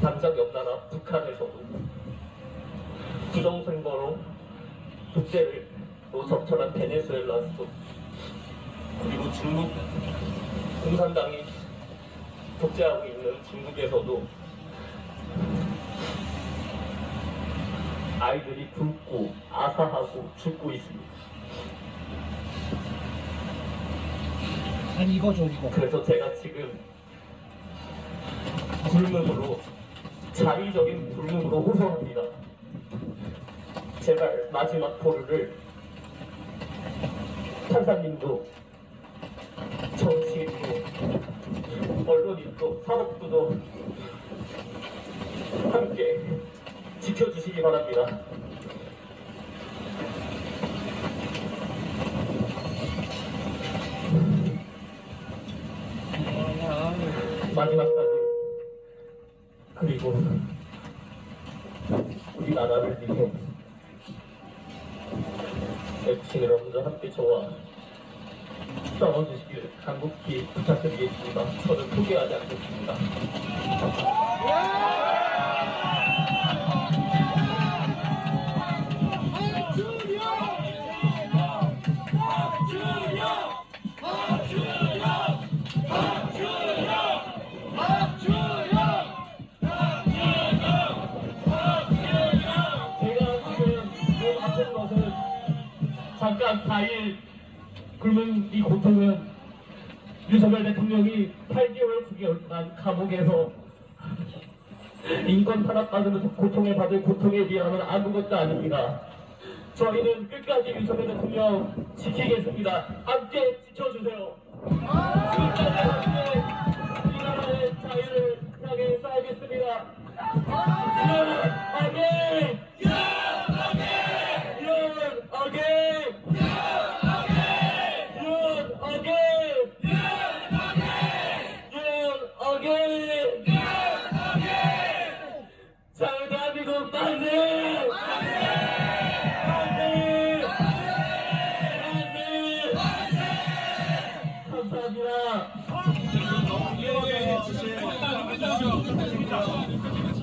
당장 옆 나라 북한에서도. 부정선거로 또 적절한 베네수엘라에서도. 그리고 중국 공산당이 독재하고 있는 중국에서도 아이들이 굶고 아사하고 죽고 있습니다. 아니 이거죠 이거. 그래서 제가 지금 불문으로 자의적인 불문으로 호소합니다. 제발 마지막 포르를 판사님도 정치인도 언론인도 사법부도 함께 지켜주시기 바랍니다. 마지막까지 그리고 우리 나라를 위해 애칭 여러분들 함께 저와 싸워주시길 간곡히 부탁드리겠습니다. 저는 포기하지 않겠습니다. 잠깐 4일 굶은 이 고통은 윤석열 대통령이 8개월 9개월간 감옥에서 인권 탄압받으면서 고통을 받을 고통에 비하면 아무것도 아닙니다. 저희는 끝까지 윤석열 대통령 지키겠습니다. 함께 지켜주세요. 끝까지 함께 감사합니다.